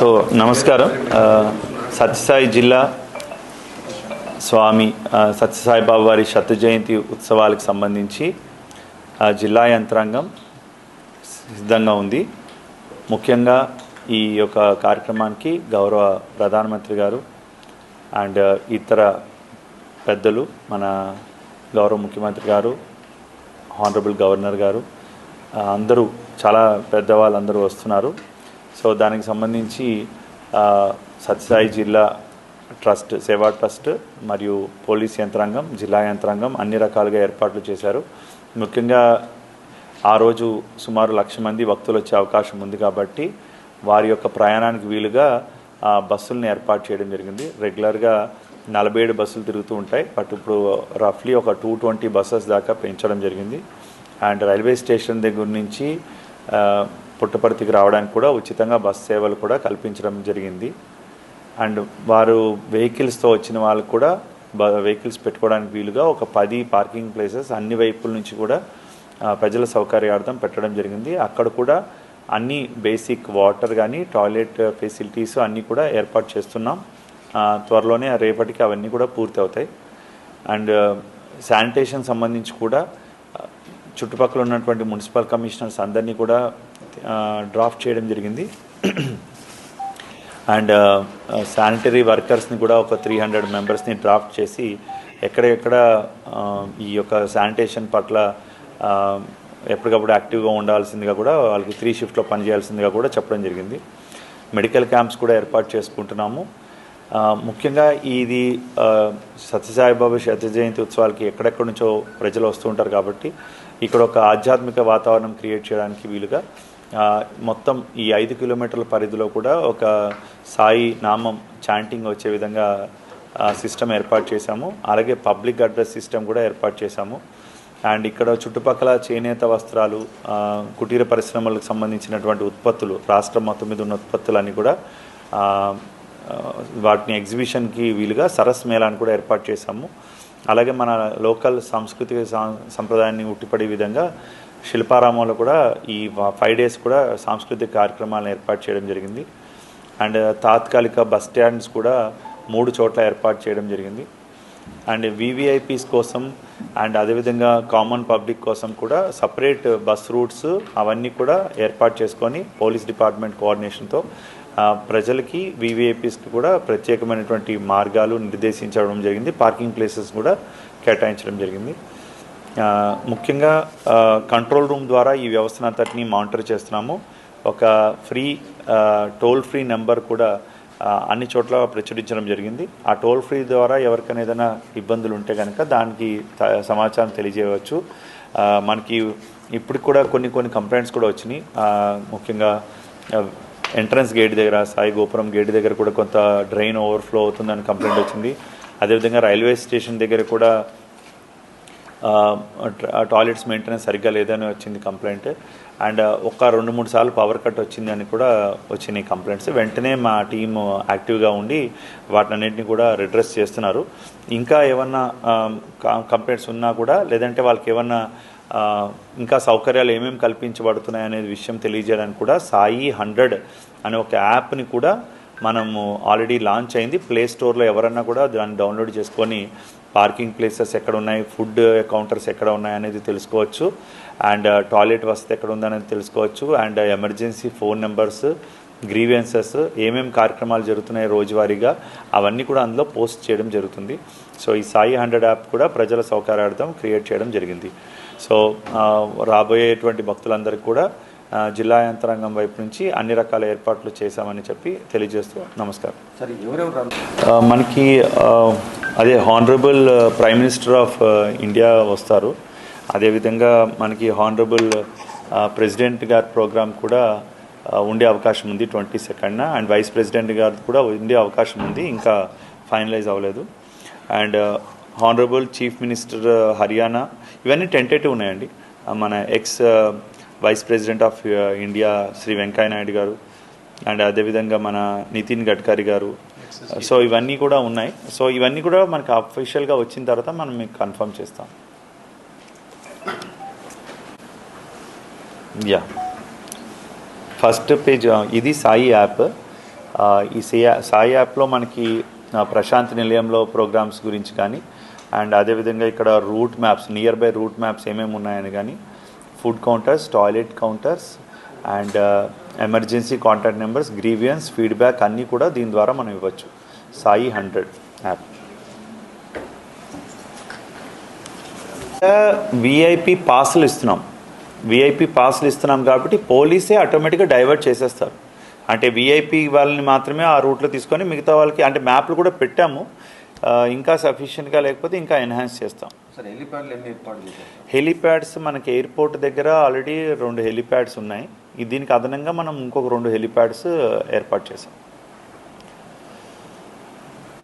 So నమస్కారం. సత్యసాయి జిల్లా స్వామి సత్యసాయి బాబు వారి శత జయంతి ఉత్సవాలకు సంబంధించి ఆ, జిల్లా యంత్రాంగం సిద్ధంగా ఉంది. ముఖ్యంగా ఈ యొక్క కార్యక్రమానికి గౌరవ ప్రధానమంత్రి గారు అండ్ ఇతర పెద్దలు మన గౌరవ ముఖ్యమంత్రి గారు హానరబుల్ గవర్నర్ గారు అందరూ చాలా పెద్దవాళ్ళందరూ వస్తున్నారు. సో దానికి సంబంధించి సత్యసాయి జిల్లా ట్రస్ట్ సేవా ట్రస్ట్ మరియు పోలీస్ యంత్రాంగం జిల్లా యంత్రాంగం అన్ని రకాలుగా ఏర్పాట్లు చేశారు. ముఖ్యంగా ఆ రోజు సుమారు లక్ష మంది భక్తులు వచ్చే అవకాశం ఉంది కాబట్టి వారి యొక్క ప్రయాణానికి వీలుగా ఆ, బస్సులను ఏర్పాటు చేయడం జరిగింది. రెగ్యులర్గా నలభై ఏడు బస్సులు తిరుగుతూ ఉంటాయి. బట్ ఇప్పుడు రఫ్లీ ఒక టూ ట్వంటీ బస్సెస్ దాకా పెంచడం జరిగింది. అండ్ రైల్వే స్టేషన్ దగ్గర నుంచి పుట్టపర్తికి రావడానికి కూడా ఉచితంగా బస్ సేవలు కూడా కల్పించడం జరిగింది. అండ్ వారు వెహికల్స్తో వచ్చిన వాళ్ళకు కూడా వెహికల్స్ పెట్టుకోవడానికి వీలుగా ఒక పది పార్కింగ్ ప్లేసెస్ అన్ని వైపుల నుంచి కూడా ప్రజల సౌకర్యార్థం పెట్టడం జరిగింది. అక్కడ కూడా అన్ని బేసిక్ వాటర్ కానీ టాయిలెట్ ఫెసిలిటీస్ అన్నీ కూడా ఏర్పాటు చేస్తున్నాం. త్వరలోనే రేపటికి అవన్నీ కూడా పూర్తి అవుతాయి అండ్ శానిటేషన్ సంబంధించి కూడా చుట్టుపక్కల ఉన్నటువంటి మున్సిపల్ కమిషనర్స్ అందరినీ కూడా డ్రాఫ్ట్ చేయడం జరిగింది. అండ్ శానిటరీ వర్కర్స్ని కూడా ఒక త్రీ హండ్రెడ్ మెంబర్స్ని డ్రాఫ్ట్ చేసి ఎక్కడెక్కడ ఈ యొక్క శానిటేషన్ పట్ల ఎప్పటికప్పుడు యాక్టివ్గా ఉండాల్సిందిగా కూడా వాళ్ళకి త్రీ షిఫ్ట్లో పనిచేయాల్సిందిగా కూడా చెప్పడం జరిగింది. మెడికల్ క్యాంప్స్ కూడా ఏర్పాటు చేసుకుంటున్నాము. ముఖ్యంగా ఇది ఆ, సత్యసాయిబాబా శత జయంతి ఉత్సవాలకి ఎక్కడెక్కడి నుంచో ప్రజలు వస్తూ ఉంటారు కాబట్టి ఇక్కడ ఒక ఆధ్యాత్మిక వాతావరణం క్రియేట్ చేయడానికి వీలుగా మొత్తం ఈ ఐదు కిలోమీటర్ల పరిధిలో కూడా ఒక సాయి నామం చాంటింగ్ వచ్చే విధంగా సిస్టమ్ ఏర్పాటు చేశాము. అలాగే పబ్లిక్ అడ్రస్ సిస్టమ్ కూడా ఏర్పాటు చేశాము. అండ్ ఇక్కడ చుట్టుపక్కల చేనేత వస్త్రాలు కుటీర పరిశ్రమలకు సంబంధించినటువంటి ఉత్పత్తులు రాష్ట్రం మొత్తం మీద ఉన్న ఉత్పత్తులన్నీ కూడా వాటిని ఎగ్జిబిషన్కి వీలుగా సరస్ మేళాన్ని కూడా ఏర్పాటు చేశాము. అలాగే మన లోకల్ సాంస్కృతిక సాం సంప్రదాయాన్ని ఉట్టిపడే విధంగా శిల్పారామంలో కూడా ఈ ఫైవ్ డేస్ కూడా సాంస్కృతిక కార్యక్రమాలను ఏర్పాటు చేయడం జరిగింది. అండ్ తాత్కాలిక బస్ స్టాండ్స్ కూడా మూడు చోట్ల ఏర్పాటు చేయడం జరిగింది. అండ్ వివిఐపీస్ కోసం అండ్ అదేవిధంగా కామన్ పబ్లిక్ కోసం కూడా సపరేట్ బస్ రూట్స్ అవన్నీ కూడా ఏర్పాటు చేసుకొని పోలీస్ డిపార్ట్మెంట్ కోఆర్డినేషన్తో ప్రజలకి వివిఐపీస్కి కూడా ప్రత్యేకమైనటువంటి మార్గాలు నిర్దేశించడం జరిగింది. పార్కింగ్ ప్లేసెస్ కూడా కేటాయించడం జరిగింది. ముఖ్యంగా కంట్రోల్ రూమ్ ద్వారా ఈ వ్యవస్థను అంతటినీ మానిటర్ చేస్తున్నాము. ఒక ఫ్రీ టోల్ ఫ్రీ నెంబర్ కూడా అన్ని చోట్ల ప్రచురించడం జరిగింది. ఆ టోల్ ఫ్రీ ద్వారా ఎవరికైనా ఏదైనా ఇబ్బందులు ఉంటే కనుక దానికి త- సమాచారం తెలియజేయవచ్చు. మనకి ఇప్పుడు కూడా కొన్ని కొన్ని కంప్లైంట్స్ కూడా వచ్చినాయి. ముఖ్యంగా ఎంట్రన్స్ గేట్ దగ్గర సాయి గోపురం గేట్ దగ్గర కూడా కొంత డ్రైన్ ఓవర్ఫ్లో అవుతుందని కంప్లైంట్ వచ్చింది. అదేవిధంగా రైల్వే స్టేషన్ దగ్గర కూడా టాయిలెట్స్ మెయింటెనెన్స్ సరిగ్గా లేదని వచ్చింది కంప్లైంట్. అండ్ ఒక రెండు మూడు సార్లు పవర్ కట్ వచ్చిందని కూడా వచ్చినాయి కంప్లైంట్స్. వెంటనే మా టీం యాక్టివ్గా ఉండి వాటినన్నింటినీ కూడా రిడ్రెస్ చేస్తున్నారు. ఇంకా ఏమన్నా కంప్లైంట్స్ ఉన్నా కూడా లేదంటే వాళ్ళకి ఏమన్నా ఇంకా సౌకర్యాలు ఏమేమి కల్పించబడుతున్నాయి అనే విషయం తెలియజేయడానికి కూడా సాయి హండ్రెడ్ అనే ఒక యాప్ని కూడా మనము ఆల్రెడీ లాంచ్ అయింది. ప్లే స్టోర్లో ఎవరన్నా కూడా దాన్ని డౌన్లోడ్ చేసుకొని పార్కింగ్ ప్లేసెస్ ఎక్కడ ఉన్నాయి ఫుడ్ కౌంటర్స్ ఎక్కడ ఉన్నాయి అనేది తెలుసుకోవచ్చు. అండ్ టాయిలెట్ uh, వసతి ఎక్కడ ఉందనేది తెలుసుకోవచ్చు. And emergency phone numbers grievances ఏమేమి కార్యక్రమాలు జరుగుతున్నాయి రోజువారీగా అవన్నీ కూడా అందులో పోస్ట్ చేయడం జరుగుతుంది. సో ఈ సాయి హండ్రెడ్ యాప్ కూడా ప్రజల సౌకర్యార్థం క్రియేట్ చేయడం జరిగింది. సో uh, రాబోయేటువంటి భక్తులందరికీ కూడా జిల్లా యంత్రాంగం వైపు నుంచి అన్ని రకాల ఏర్పాట్లు చేశామని చెప్పి తెలియజేస్తూ నమస్కారం. మనకి అదే honourable prime minister of India వస్తారు. అదేవిధంగా మనకి హానరబుల్ ప్రెసిడెంట్ గారి ప్రోగ్రామ్ కూడా ఉండే అవకాశం ఉంది ట్వంటీ సెకండ్న. అండ్ వైస్ ప్రెసిడెంట్ గారు కూడా ఉండే అవకాశం ఉంది ఇంకా ఫైనలైజ్ అవ్వలేదు. And honourable chief minister Haryana ఇవన్నీ టెంటేటివ్ ఉన్నాయండి. మన ex vice president of India Shri Venkaiah Naidu garu. And అదేవిధంగా మన నితిన్ గడ్కరీ గారు. సో ఇవన్నీ కూడా ఉన్నాయి. సో ఇవన్నీ కూడా మనకి అఫీషియల్గా వచ్చిన తర్వాత మనం మీకు కన్ఫర్మ్ చేస్తాం. యా ఫస్ట్ పేజ్ ఇది సాయి యాప్. ఆ, ఈ సియా సాయి యాప్లో మనకి ఆ, ప్రశాంతి నిలయంలో ప్రోగ్రామ్స్ గురించి కానీ అండ్ అదేవిధంగా ఇక్కడ route maps nearby route maps ఏమేమి ఉన్నాయని కానీ food counters toilet counters and emergency contact numbers grievance feedback అన్నీ కూడా దీని ద్వారా మనం ఇవ్వచ్చు. Sai hundred app. విఐపి పాసులు ఇస్తున్నాం. విఐపి పాసులు ఇస్తున్నాం కాబట్టి పోలీసే ఆటోమేటిక్గా డైవర్ట్ చేసేస్తారు. అంటే విఐపి వాళ్ళని మాత్రమే ఆ రూట్లో తీసుకొని మిగతా వాళ్ళకి అంటే మ్యాప్లు కూడా పెట్టాము. ఇంకా సఫిషియెంట్గా లేకపోతే ఇంకా ఎన్హాన్స్ చేస్తాం. సార్ హెలిప్యాడ్స్ మనకి ఎయిర్పోర్ట్ దగ్గర ఆల్రెడీ రెండు హెలిప్యాడ్స్ ఉన్నాయి. దీనికి అదనంగా మనం ఇంకొక రెండు హెలిప్యాడ్స్ ఏర్పాటు చేసాం